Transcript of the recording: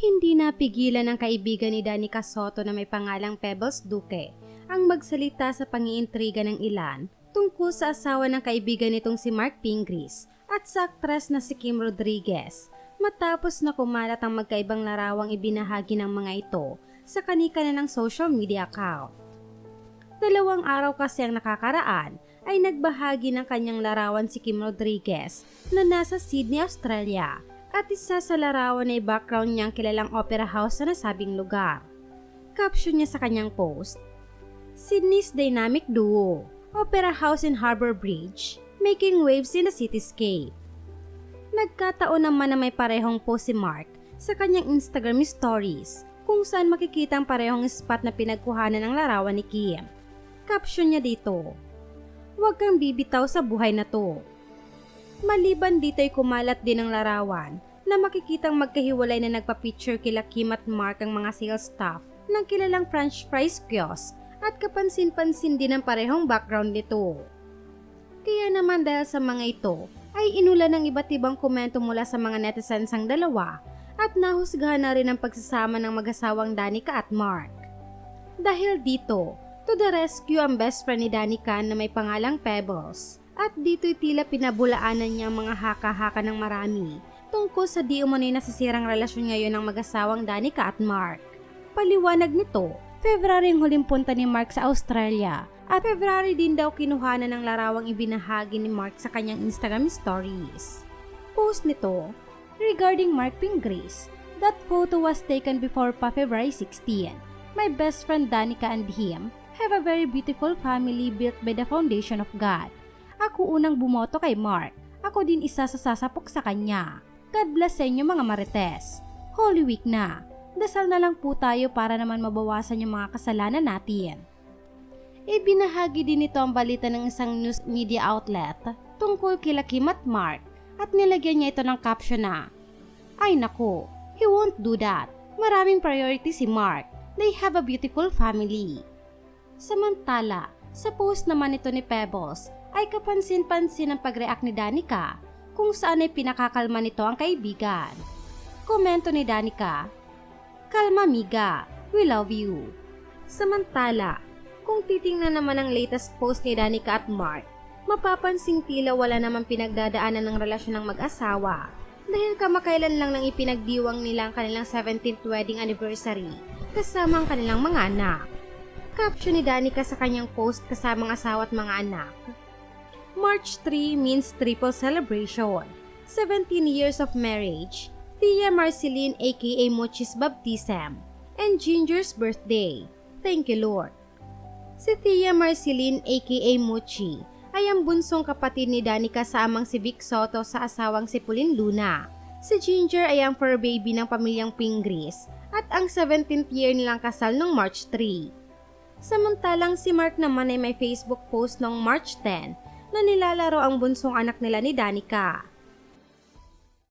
Hindi napigilan ng kaibigan ni Danica Soto na may pangalang Pebbles Duque ang magsalita sa pangiintriga ng ilan tungkol sa asawa ng kaibigan nitong si Mark Pingris at sa aktres na si Kim Rodriguez matapos na kumalat ang magkaibang larawang ibinahagi ng mga ito sa kanika ng social media account. Dalawang araw kasi ang nakakaraan ay nagbahagi ng kanyang larawan si Kim Rodriguez na nasa Sydney, Australia at isa sa larawan ay background niyang kilalang opera house sa nasabing lugar. Caption niya sa kanyang post, Sydney's dynamic duo, opera house in Harbour Bridge, making waves in the cityscape. Nagkataon naman na may parehong post si Mark sa kanyang Instagram stories kung saan makikita ang parehong spot na pinagkuhanan ng larawan ni Kim. Caption niya dito, Huwag kang bibitaw sa buhay na to. Maliban dito ay kumalat din ang larawan na makikitang magkahiwalay na nagpa-picture kila Kim at Mark ang mga sales staff ng kilalang french fries kiosk at kapansin-pansin din ang parehong background nito. Kaya naman dahil sa mga ito ay inulan ng iba't ibang komento mula sa mga netizens ang dalawa at nahusgahan na rin ang pagsasama ng mag-asawang Danica at Mark. Dahil dito, to the rescue ang best friend ni Danica na may pangalang Pebbles at dito'y tila pinabulaanan niya ang mga haka-haka ng marami tungkol sa di umano'y nasisirang relasyon ngayon ng mag-asawang Danica at Mark. Paliwanag nito, February ang huling punta ni Mark sa Australia at February din daw kinuhanan ng larawang ibinahagi ni Mark sa kanyang Instagram stories. Post nito, regarding Mark Pingris, that photo was taken before pa February 16. My best friend Danica and him have a very beautiful family built by the foundation of God. Ako unang bumoto kay Mark. Ako din isa sa sasapok sa kanya. God bless sa inyo mga marites. Holy Week na. Dasal na lang po tayo para naman mabawasan yung mga kasalanan natin. Ibinahagi din ito ang balita ng isang news media outlet tungkol kila Kim at Mark at nilagyan niya ito ng caption na Ay nako, he won't do that. Maraming priority si Mark. They have a beautiful family. Samantala, sa post naman ito ni Pebbles ay kapansin-pansin ang pag-react ni Danica kung saan ay pinakakalma nito ang kaibigan. Komento ni Danica, Kalma miga, we love you. Samantala, kung titingnan naman ang latest post ni Danica at Mark, mapapansing tila wala namang pinagdadaanan ng relasyon ng mag-asawa dahil kamakailan lang nang ipinagdiwang nila ang kanilang 17th wedding anniversary kasama ang kanilang mga anak. Caption ni Danica sa kanyang post kasama ang asawa at mga anak. March 3 means triple celebration. 17 years of marriage. Tia Marceline aka Mochi's baptism. And Ginger's birthday. Thank you Lord. Si Tia Marceline aka Mochi ay ang bunsong kapatid ni Danica sa amang si Vic Soto sa asawang si Pauline Luna. Si Ginger ay ang fur baby ng pamilyang Pingris at ang 17th year nilang kasal noong March 3. Samantalang si Mark naman ay may Facebook post noong March 10 na nilalaro ang bunsong anak nila ni Danica.